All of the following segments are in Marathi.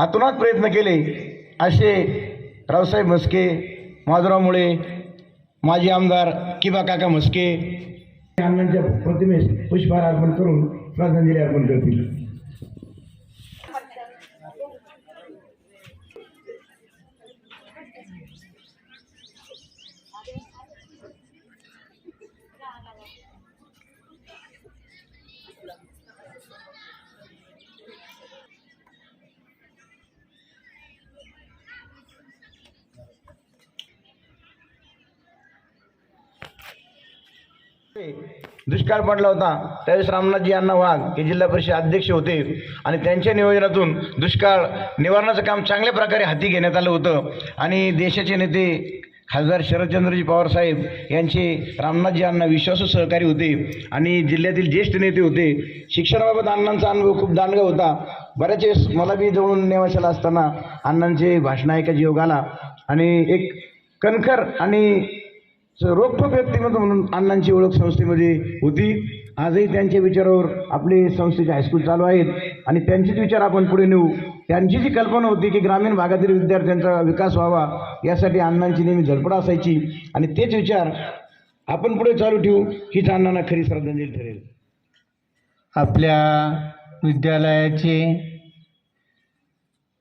आतूनच प्रयत्न केले. असे रावसाहेब म्हस्के माधुराव मुळे माजी आमदार किबा काका म्हस्के. अण्णांच्या प्रतिमेस पुष्पहार अर्पण करून श्रद्धांजली अर्पण करतील. दुष्काळ पडला होता. त्यावेळेस रामनाथजी यांना वाघ हे जिल्हा परिषद अध्यक्ष होते आणि त्यांच्या नियोजनातून दुष्काळ निवारणाचं काम चांगल्या प्रकारे हाती घेण्यात आलं होतं. आणि देशाचे नेते खासदार शरदचंद्रजी पवार साहेब यांचे रामनाथजी अण्णा विश्वासू सहकारी होते आणि जिल्ह्यातील ज्येष्ठ नेते होते. शिक्षणाबाबत अण्णांचा अनुभव खूप दांडगा होता. बऱ्याच वेळेस मला बी जवळून नेवाशाला असताना अण्णांचे भाषण ऐकायचा योग आला. आणि एक कणखर आणि रोखोक व्यक्तिमत्व म्हणून अण्णांची ओळख संस्थेमध्ये होती. आजही त्यांच्या विचारावर आपले संस्थेचे हायस्कूल चालू आहेत. आणि त्यांचेच विचार आपण पुढे नेऊ. त्यांची जी कल्पना होती की ग्रामीण भागातील विद्यार्थ्यांचा विकास व्हावा यासाठी अण्णांची नेहमी झडपड असायची. आणि तेच विचार आपण पुढे चालू ठेवू. हीच अण्णांना खरी श्रद्धांजली ठरेल. आपल्या विद्यालयाचे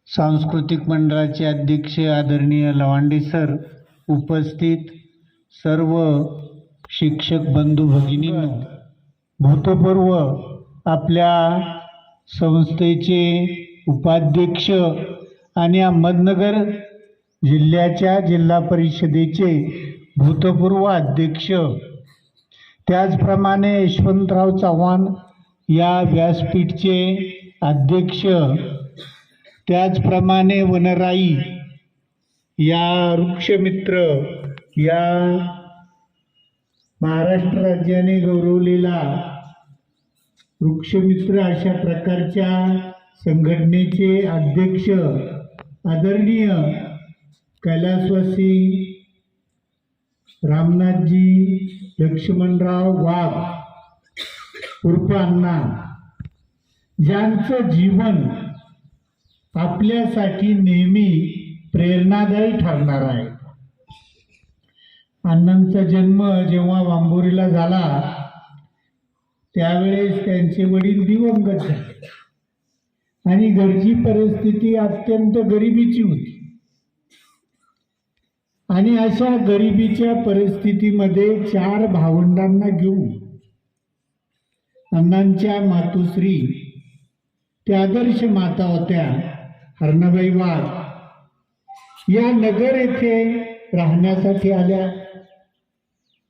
सांस्कृतिक मंडळाचे अध्यक्ष आदरणीय लवांडे सर उपस्थित सर्व शिक्षक बंधू भगिनींनो भूतपूर्व आपल्या संस्थेचे उपाध्यक्ष आणि अहमदनगर जिल्ह्याच्या जिल्हा परिषदेचे भूतपूर्व अध्यक्ष त्याचप्रमाणे यशवंतराव चव्हाण या व्यासपीठचे अध्यक्ष त्याचप्रमाणे वनराई या वृक्षमित्र या महाराष्ट्र राज्याने गौरवलेला वृक्षमित्र अशा प्रकारच्या संघटनेचे अध्यक्ष आदरणीय कैलासवासी रामनाथजी लक्ष्मणराव वाघ उर्फ अण्णा ज्यांचं जीवन आपल्यासाठी नेहमी प्रेरणादायी ठरणार आहे. अण्णांचा जन्म जेव्हा वांबोरीला झाला त्यावेळेस त्यांचे वडील दिवंगत झाले. आणि घरची परिस्थिती अत्यंत गरिबीची होती. आणि अशा गरिबीच्या परिस्थितीमध्ये चार भावंडांना घेऊन अण्णांच्या मातोश्री त्या आदर्श माता होत्या हरणाबाई वाघ या नगर येथे राहण्यासाठी आल्या.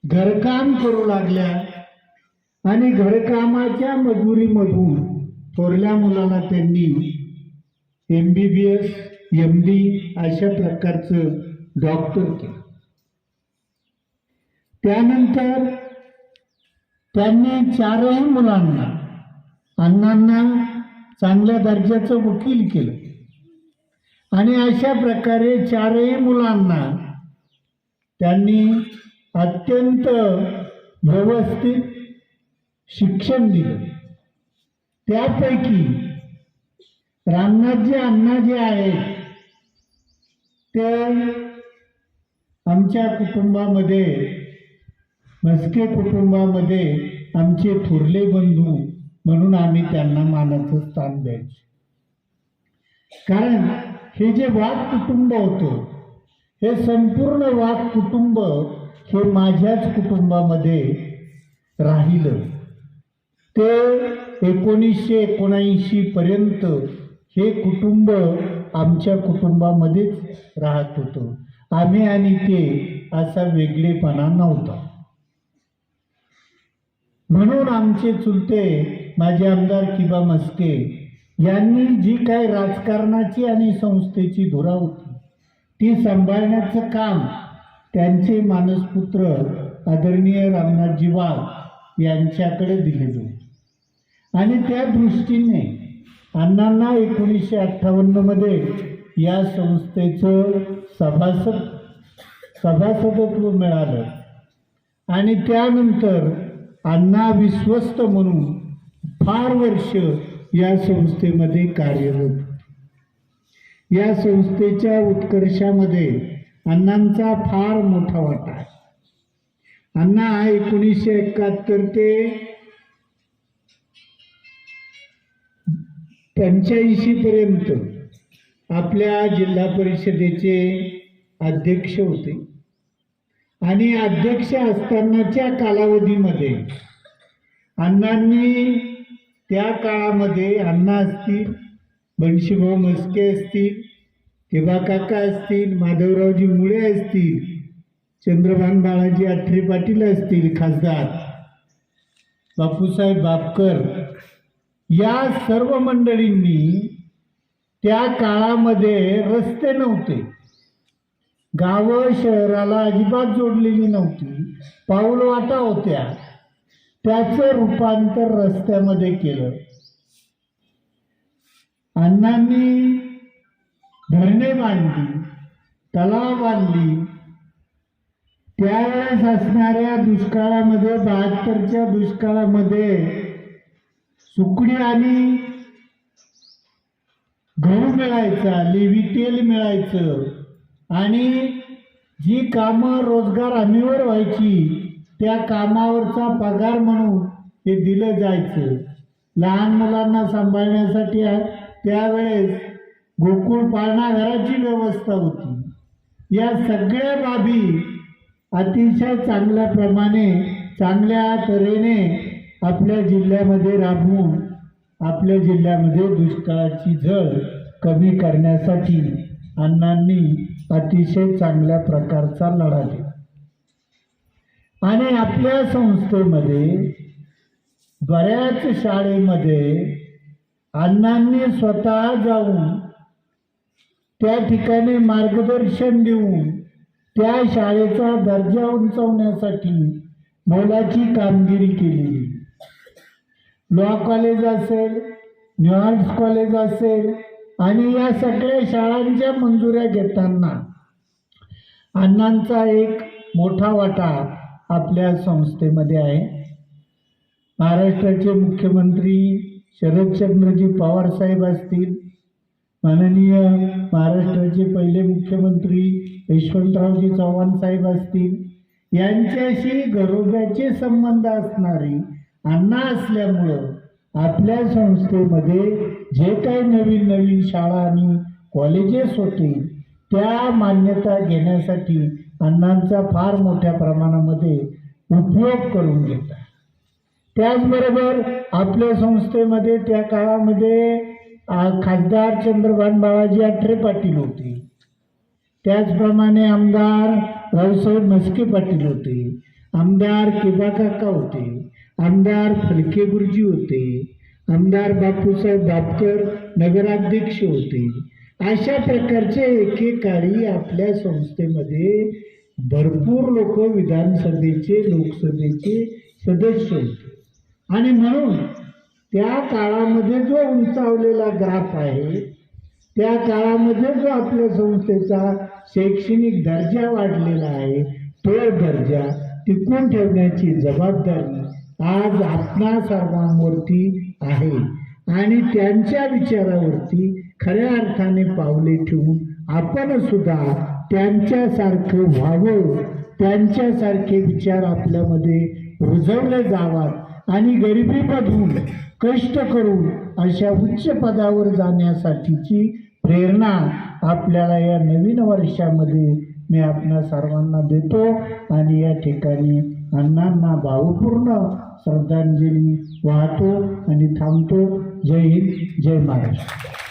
घरकाम करू लागल्या आणि घरकामाच्या मजुरीमधून थोरल्या मुलाला त्यांनी M B B S M D अशा प्रकारचं डॉक्टर केलं. त्यानंतर त्यांनी चारही मुलांना अण्णांना चांगल्या दर्जाचं वकील केलं. आणि अशा प्रकारे चारही मुलांना त्यांनी अत्यंत व्यवस्थित शिक्षण दिलं. त्यापैकी रामनाथजी अण्णा जे आहेत. ते आमच्या कुटुंबामध्ये मस्के कुटुंबामध्ये आमचे थोरले बंधू म्हणून आम्ही त्यांना मानाचं स्थान द्यायचो. कारण हे जे वाघ कुटुंब होतं हे संपूर्ण वाघ कुटुंब हे माझ्याच कुटुंबामध्ये राहिलं. ते एकोणीसशे एकोणऐंशी पर्यंत हे कुटुंब आमच्या कुटुंबामध्येच राहत होतं. आम्ही आणि ते असा वेगळेपणा नव्हता. म्हणून आमचे चुलते माझे आमदार किबा मस्के यांनी जी काय राजकारणाची आणि संस्थेची धुरा होती ती सांभाळण्याचं काम त्यांचे मानसपुत्र आदरणीय रामनाथजी वाघ यांच्याकडे दिले होतं आणि त्या दृष्टीने अण्णांना एकोणीसशे अठ्ठावन्नमध्ये या संस्थेचं सभासद सभासदत्व मिळालं. आणि त्यानंतर अण्णा विश्वस्त म्हणून फार वर्ष या संस्थेमध्ये कार्यरत या संस्थेच्या उत्कर्षामध्ये अण्णांचा फार मोठा वाटा आहे. अण्णा एकोणीसशे एकाहत्तर ते पंच्याऐंशी पर्यंत आपल्या जिल्हा परिषदेचे अध्यक्ष होते. आणि अध्यक्ष असतानाच्या कालावधीमध्ये अण्णांनी त्या काळामध्ये अण्णा असतील बंशीभाऊ मस्के असतील किंवा काका असतील माधवरावजी मुळे असतील चंद्रभान बाळाजी आठरे पाटील असतील खासदार बापूसाहेब बापकर या सर्व मंडळींनी त्या काळामध्ये रस्ते नव्हते. गावं शहराला अजिबात जोडलेली नव्हती. पाऊल वाटा होत्या. त्याचं रूपांतर रस्त्यामध्ये केलं. अण्णांनी धरणे बांधली तलाव बांधली. त्यावेळेस असणाऱ्या दुष्काळामध्ये बहात्तरच्या दुष्काळामध्ये सुकडी आणि गहू मिळायचा लेवी तेल मिळायचं. आणि जी कामं रोजगार हमीवर व्हायची त्या कामावरचा पगार म्हणून ते दिलं जायचं. लहान मुलांना सांभाळण्यासाठी त्यावेळेस गोकुळ पाळणाघराची व्यवस्था होती. या सगळ्या बाबी अतिशय चांगल्याप्रमाणे चांगल्या तऱ्हेने आपल्या जिल्ह्यामध्ये राबवून आपल्या जिल्ह्यामध्ये दुष्काळाची झळ कमी करण्यासाठी अण्णांनी अतिशय चांगल्या प्रकारचा लढा दिला. आणि आपल्या संस्थेमध्ये बऱ्याच शाळेमध्ये अण्णांनी स्वतः जाऊन त्या ठिकाणी मार्गदर्शन देऊन त्या शाळेचा दर्जा उंचावण्यासाठी मोलाची कामगिरी केली. लॉ कॉलेज असेल न्यू आर्ट्स कॉलेज असेल आणि या सगळ्या शाळांच्या मंजुऱ्या घेताना अण्णांचा एक मोठा वाटा आपल्या संस्थेमध्ये आहे. महाराष्ट्राचे मुख्यमंत्री शरदचंद्रजी पवार साहेब असतील माननीय महाराष्ट्राचे पहिले मुख्यमंत्री यशवंतरावजी चव्हाण साहेब असतील यांच्याशी गरोब्याचे संबंध असणारे अण्णा असल्यामुळं आपल्या संस्थेमध्ये जे काही नवीन नवीन शाळा आणि कॉलेजेस होते त्या मान्यता घेण्यासाठी अण्णांचा फार मोठ्या प्रमाणामध्ये उपयोग करून घेतात. त्याचबरोबर आपल्या संस्थेमध्ये त्या काळामध्ये खासदार चंद्रभान बाळाजी अठरे पाटील होते. त्याचप्रमाणे आमदार रावसाहेब म्हस्के पाटील होते. आमदार किबा काका होते. आमदार फलके गुरुजी होते. आमदार बापूसाहेब बापकर नगराध्यक्ष होते. अशा प्रकारचे एकेकाळी आपल्या संस्थेमध्ये भरपूर लोक विधानसभेचे लोकसभेचे सदस्य होते. आणि म्हणून त्या काळामध्ये जो उंचावलेला ग्राफ आहे त्या काळामध्ये जो आपल्या संस्थेचा शैक्षणिक दर्जा वाढलेला आहे तो दर्जा टिकून ठेवण्याची जबाबदारी आज आपणा सर्वांवरती आहे. आणि त्यांच्या विचारावरती खऱ्या अर्थाने पावले ठेवून आपण सुद्धा त्यांच्यासारखं व्हावं त्यांच्यासारखे विचार आपल्यामध्ये रुजवले जावात आणि गरिबीमधून कष्ट करून अशा उच्च पदावर जाण्यासाठीची प्रेरणा आपल्याला या नवीन वर्षामध्ये मी आपणा सर्वांना देतो. आणि या ठिकाणी अण्णांना भावपूर्ण श्रद्धांजली वाहतो आणि थांबतो. जय हिंद जय महाराष्ट्र.